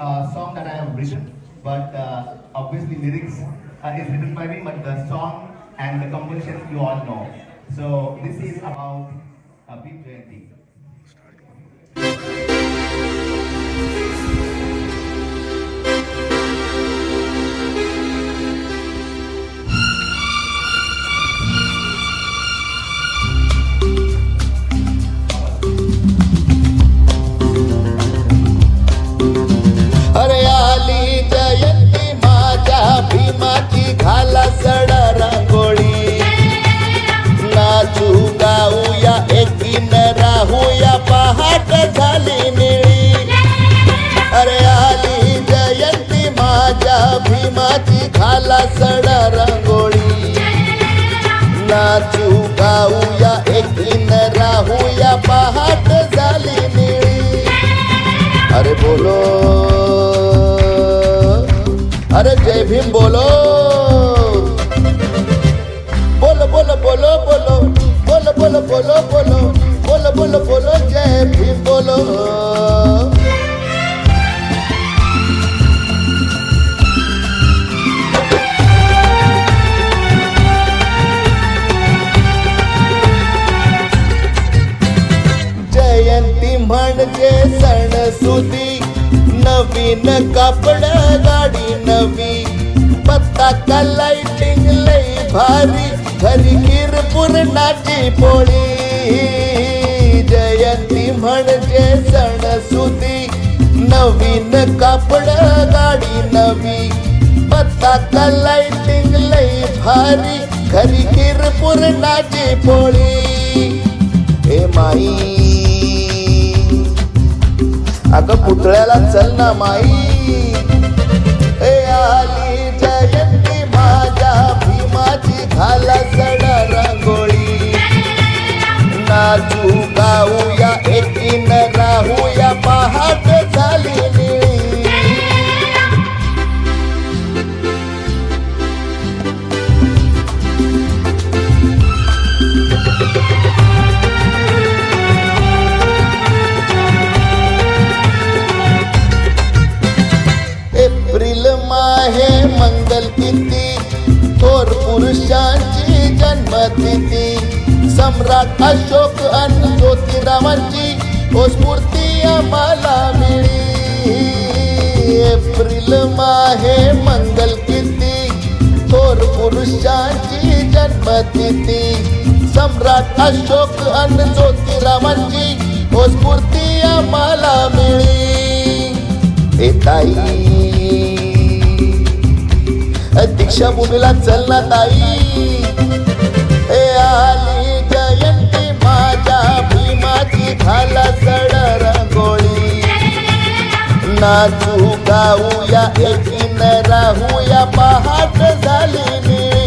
uh, song that I have written, but uh, obviously lyrics uh, is written by me, but the song and the composition you all know. So this is about uh, Bhim Jayanti. भीमाची घाला सडा रांगोळी. नाचू गाऊया एकीन राहूया पहाट झाली निळी. अरे बोलो. अरे जय भीम बोलो. बोलो बोलो बोलो बोलो. बोलो बोलो बोलो बोलो. म्हणजे सण सणसुदी नवीन कापड गाडी नवी. पताका लाइटिंग लई भारी घरी खीर पुरणाची पोळी. जयंती म्हणजे सणसुदी नवीन कापड गाडी नवी. पताका लाइटिंग लई भारी घरी खीर पुरणाची पोळी. ए माई अगं पुतळ्याला चल ना माई. सम्राट अशोक आणि ज्योतिरावांची स्फूर्ती आम्हाला मिळी. एप्रिल माहे मंगल किती? थोर पुरुषांची जन्मतिथी. सम्राट अशोक आणि ज्योतिरावांची स्फूर्ती आम्हाला मिळी. ए ताई दीक्षा भूमीला चल ना ताई. भीमाची घाला सड रंगोळी. नाचू गाऊया एकीन राहूया पहाट झाली निळी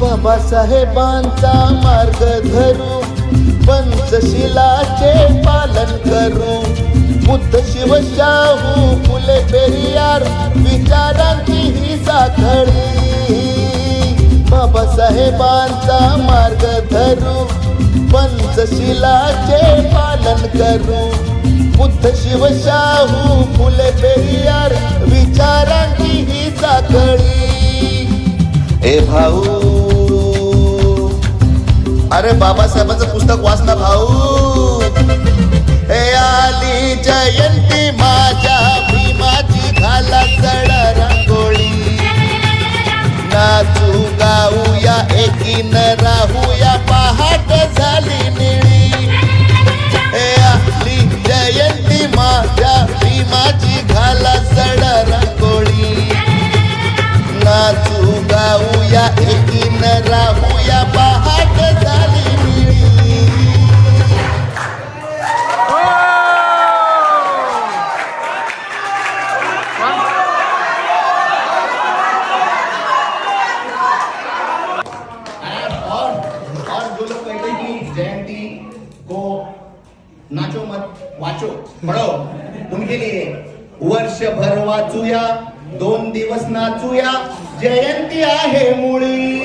बाबासाहेबांचा मार्ग धरू पंचशिलाचे पालन करू. बुद्ध शिवशाहू फुले पेरियार विचारांची ही साखळी. बाबासाहेबांचा मार्ग धरू पंचशिलाचे पालन करू. बुद्ध शिवशाहू फुले पेरियार विचारांची ही साखळी. ए भाऊ अरे बाबासाहेबांचं पुस्तक वाचना भाऊ. आली जय शकतो एकदा की जयंती को नाचो मत वाचो म्हणो वर्ष वर्षभर वाचूया दोन दिवस नाचूया. जयंती आहे मुळी.